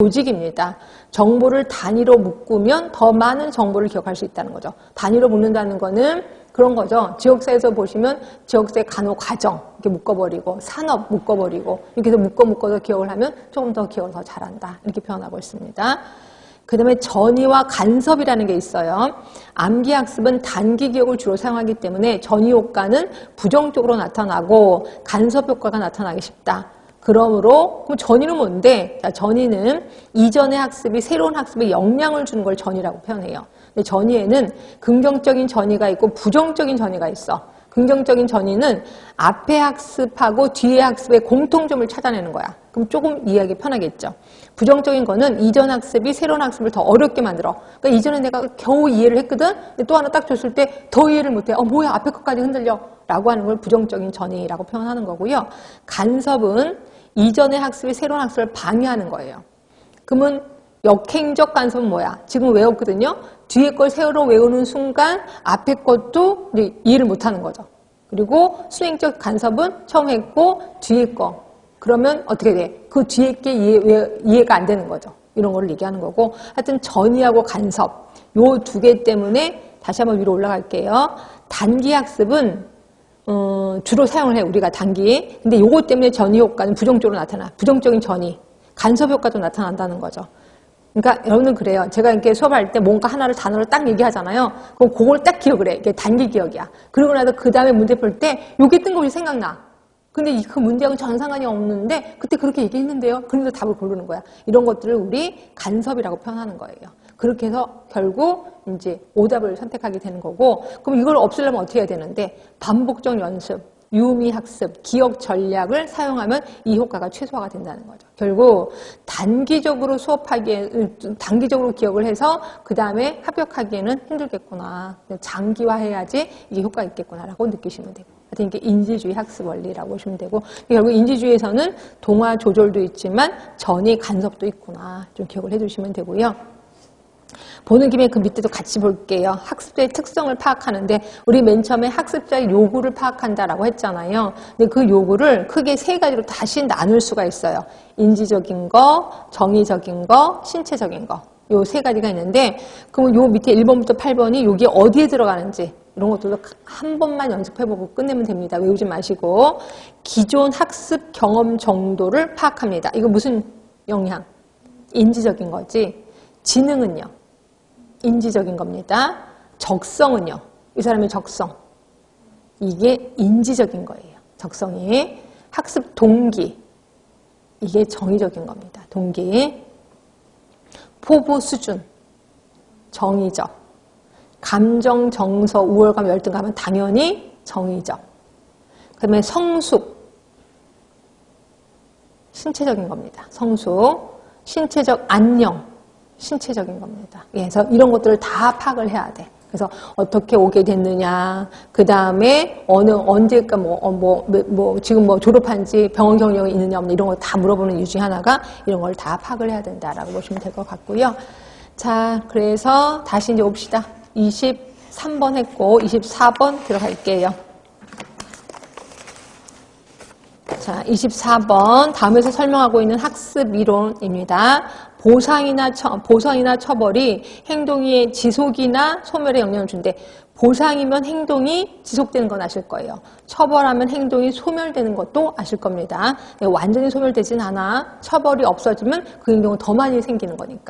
조직입니다. 정보를 단위로 묶으면 더 많은 정보를 기억할 수 있다는 거죠. 단위로 묶는다는 거는 그런 거죠. 지역사에서 보시면 지역사의 간호 과정 이렇게 묶어버리고 산업 묶어버리고 이렇게 해서 묶어 묶어서 기억을 하면 조금 더 기억을 더 잘한다 이렇게 표현하고 있습니다. 그 다음에 전이와 간섭이라는 게 있어요. 암기 학습은 단기 기억을 주로 사용하기 때문에 전이 효과는 부정적으로 나타나고 간섭 효과가 나타나기 쉽다. 그러므로 그럼 전이는 뭔데? 자, 전이는 이전의 학습이 새로운 학습에 영향을 주는 걸 전이라고 표현해요. 근데 전이에는 긍정적인 전이가 있고 부정적인 전이가 있어. 긍정적인 전이는 앞에 학습하고 뒤에 학습의 공통점을 찾아내는 거야. 그럼 조금 이해하기 편하겠죠. 부정적인 거는 이전 학습이 새로운 학습을 더 어렵게 만들어. 그러니까 이전에 내가 겨우 이해를 했거든. 또 하나 딱 줬을 때 더 이해를 못해. 어 뭐야 앞에 것까지 흔들려. 라고 하는 걸 부정적인 전이라고 표현하는 거고요. 간섭은 이전의 학습이 새로운 학습을 방해하는 거예요. 그러면 역행적 간섭은 뭐야? 지금 외웠거든요. 뒤에 걸 새로 외우는 순간 앞에 것도 이해를 못하는 거죠. 그리고 수행적 간섭은 처음 했고 뒤에 거 그러면 어떻게 돼? 그 뒤에 게 이해, 이해가 안 되는 거죠. 이런 거를 얘기하는 거고 하여튼 전이하고 간섭 요 두 개 때문에 다시 한번 위로 올라갈게요. 단기 학습은 어, 주로 사용을 해 우리가 단기. 근데 요거 때문에 전이 효과는 부정적으로 나타나. 부정적인 전이 간섭 효과도 나타난다는 거죠. 그러니까 여러분은 그래요. 제가 이렇게 수업할 때 뭔가 하나를 단어를 딱 얘기하잖아요. 그럼 그걸 딱 기억을 해. 이게 단기 기억이야. 그러고 나서 그 다음에 문제 풀 때 요게 뜬금없이 생각나. 근데 이- 그 문제하고 전 상관이 없는데 그때 그렇게 얘기했는데요. 그러면서 답을 고르는 거야. 이런 것들을 우리 간섭이라고 표현하는 거예요. 그렇게 해서 결국 이제 오답을 선택하게 되는 거고 그럼 이걸 없애려면 어떻게 해야 되는데 반복적 연습, 유미 학습, 기억 전략을 사용하면 이 효과가 최소화가 된다는 거죠. 결국 단기적으로 수업하기에 단기적으로 기억을 해서 그 다음에 합격하기에는 힘들겠구나. 장기화해야지 이게 효과가 있겠구나라고 느끼시면 되고. 이게 인지주의 학습 원리라고 보시면 되고 결국 인지주의에서는 동화 조절도 있지만 전이 간섭도 있구나 좀 기억을 해두시면 되고요. 보는 김에 그 밑에도 같이 볼게요. 학습자의 특성을 파악하는데 우리 맨 처음에 학습자의 요구를 파악한다라고 했잖아요. 근데 그 요구를 크게 세 가지로 다시 나눌 수가 있어요. 인지적인 거, 정의적인 거, 신체적인 거. 요 세 가지가 있는데 그럼 요 밑에 1번부터 8번이 여기 어디에 들어가는지 이런 것들도 한 번만 연습해보고 끝내면 됩니다. 외우지 마시고 기존 학습 경험 정도를 파악합니다. 이거 무슨 영향? 인지적인 거지. 지능은요? 인지적인 겁니다. 적성은요? 이 사람의 적성. 이게 인지적인 거예요. 적성이. 학습 동기. 이게 정의적인 겁니다. 동기. 포부 수준. 정의적. 감정, 정서, 우월감, 열등감은 당연히 정의적. 그 다음에 성숙. 신체적인 겁니다. 성숙. 신체적 안녕. 신체적인 겁니다. 예, 그래서 이런 것들을 다 파악을 해야 돼. 그래서 어떻게 오게 됐느냐, 그 다음에 어느 언제까 뭐, 어, 뭐, 뭐, 뭐 지금 뭐 졸업한지 병원 경력이 있느냐 없느냐 이런 걸 다 물어보는 이유 중에 하나가 이런 걸 다 파악을 해야 된다라고 보시면 될 것 같고요. 자, 그래서 다시 이제 옵시다. 23번 했고 24번 들어갈게요. 자, 24번 다음에서 설명하고 있는 학습 이론입니다. 보상이나 처, 보상이나 처벌이 행동의 지속이나 소멸에 영향을 준대. 보상이면 행동이 지속되는 건 아실 거예요. 처벌하면 행동이 소멸되는 것도 아실 겁니다. 네, 완전히 소멸되진 않아. 처벌이 없어지면 그 행동은 더 많이 생기는 거니까.